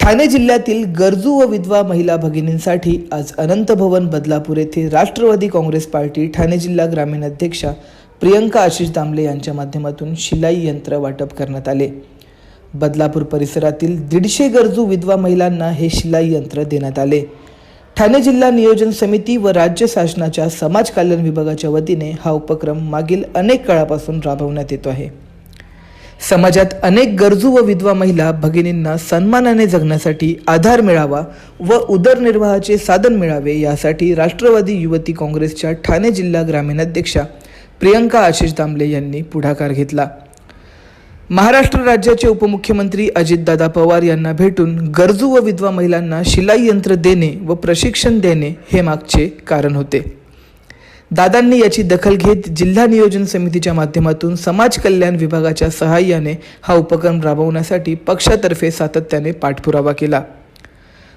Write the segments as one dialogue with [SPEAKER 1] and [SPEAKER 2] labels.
[SPEAKER 1] ठाणे जिल्ह्यातील गरजू व विधवा महिला भगिनींसाठी आज अनंत भवन बदलापूर येथे राष्ट्रवादी काँग्रेस पार्टी ठाणे जिल्हा ग्रामीण अध्यक्षा प्रियंका आशिष दामले यांच्या माध्यमातून शिलाई यंत्र वाटप करण्यात आले. बदलापूर परिसरातील दीडशे गरजू विधवा महिलांना हे शिलाई यंत्र देण्यात आले. ठाणे जिल्हा नियोजन समिती व राज्य शासनाच्या समाज कल्याण विभागाच्या वतीने हा उपक्रम मागील अनेक काळापासून राबवण्यात येतो आहे. समाजात अनेक गरजू व विधवा महिला भगिनींना सन्मानाने जगण्यासाठी आधार मिळावा व उदरनिर्वाहाचे साधन मिळावे यासाठी राष्ट्रवादी युवती काँग्रेसच्या ठाणे जिल्हा ग्रामीण अध्यक्षा प्रियंका आशिष दामले यांनी पुढाकार घेतला. महाराष्ट्र राज्याचे उपमुख्यमंत्री अजितदादा पवार यांना भेटून गरजू व विधवा महिलांना शिलाई यंत्र देणे व प्रशिक्षण देणे हे मागचे कारण होते. दादांनी याची दखल घेत जिल्हा नियोजन समितीच्या माध्यमातून समाज कल्याण विभागाच्या सहाय्याने हा उपक्रम राबवण्यासाठी पक्षातर्फे सातत्याने पाठपुरावा केला.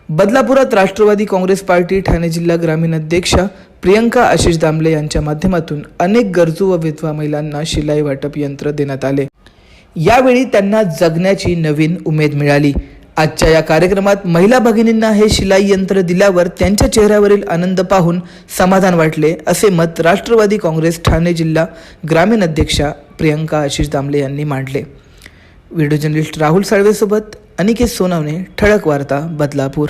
[SPEAKER 1] बदलापुरात राष्ट्रवादी काँग्रेस पार्टी ठाणे जिल्हा ग्रामीण अध्यक्षा प्रियंका आशिष दामले यांच्या माध्यमातून अनेक गरजू व विधवा महिलांना शिलाई वाटप यंत्र देण्यात आले. यावेळी त्यांना जगण्याची नवीन उमेद मिळाली. आजच्या या कार्यक्रमात महिला भगिनींना हे शिलाई यंत्र दिल्यावर त्यांच्या चेहऱ्यावरील आनंद पाहून समाधान वाटले असे मत राष्ट्रवादी काँग्रेस ठाणे जिल्हा ग्रामीण अध्यक्षा प्रियंका आशिष दामले यांनी मांडले. व्हिडिओ जर्नलिस्ट राहुल साळवेसोबत अनिकेत सोनावणे ठळक वार्ता बदलापूर.